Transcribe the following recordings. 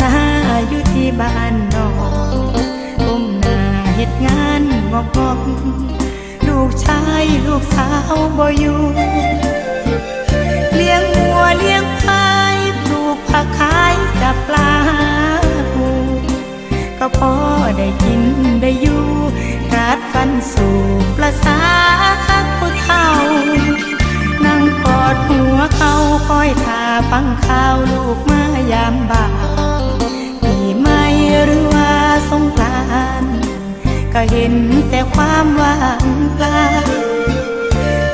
นาอยู่ที่บ้านนอกก้มหน้าเฮ็ดงานงอกงอกลูกชายลูกสาวบ่อยู่เลี้ยงวัวเลี้ยงควายปลูกผักขายจับปลาปูก็พอได้กินได้อยู่กัดฟันสู่ประสาผู้เฒ่านั่งกอดหัวเขาคอยทาฟังข่าวลูก ก็เห็นแต่ความว่างเปล่า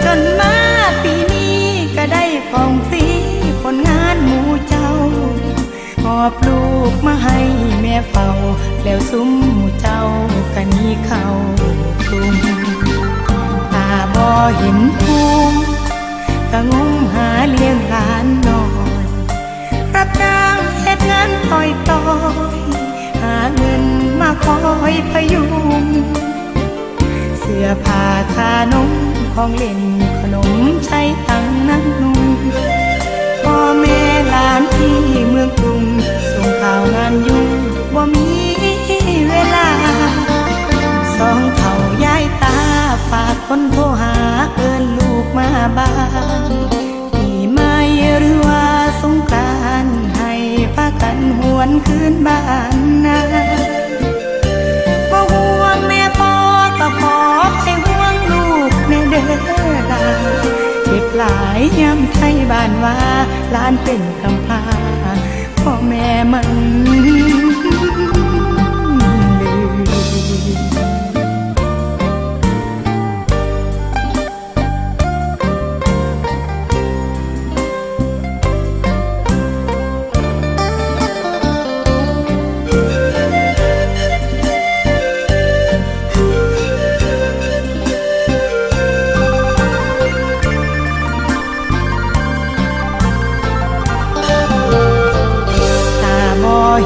จนมาปีนี้ก็ได้ของฟรีผลงานหมูเจ้าหอบลูกมาให้แม่เฝ้า แล้วซุ้มหมูเจ้าก็หนีเข้ากรุงตาบ่เห็นภูมิก็งมหาเลี้ยงหลานนอยรับจ้างเฮ็ดงานต่อยต่อยหาเงินมาคอยพยุง สื้อผ้าขานมของเล่นขนมใช้ตังนั้นนุ่งพ่อแม่หลานที่เมืองกรุงส่งข่าวงานยุ่งบ่มีเวลา สองเท่ายายตาฝากคนโทรหาเอินลูกมาบ้านปีใหม่หรือว่าสงกรานให้พากันหวนคืนบ้านนา หลายย้ำไทยบ้านว่าหลานเป็นกำพาพ่อแม่มัน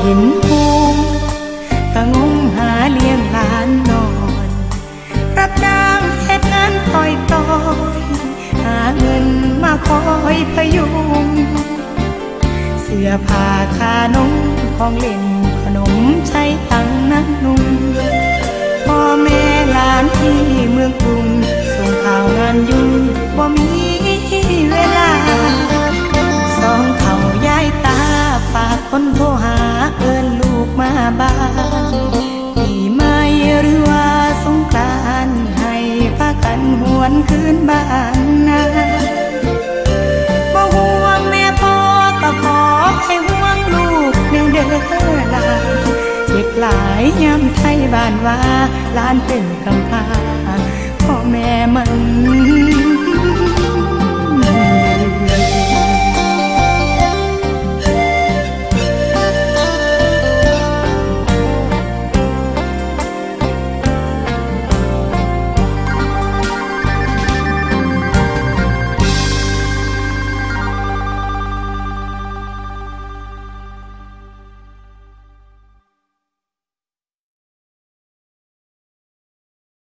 เห็นภูมิก็งมหาเลี้ยงหลานนอน รับจ้างเฮ็ดงานต่อยต่อยหาเงินมาคอยพยุงเสื้อผ้าขานมของเล่นขนมใช้ตังนั้นนุ่งพ่อแม่หลานที่เมืองกรุงส่งข่าวงานยุ่งบ่มี บ้านปีใหม่หรือว่าสงกรานให้พากันหวนคืนบ้านนาบ่ห่วงแม่พ่อก็ขอให้ห่วงลูกในเด้อลาเจ็บหลายย้ำไทยบ้านว่าหลานเป็นกำพร้าพ่อแม่มัน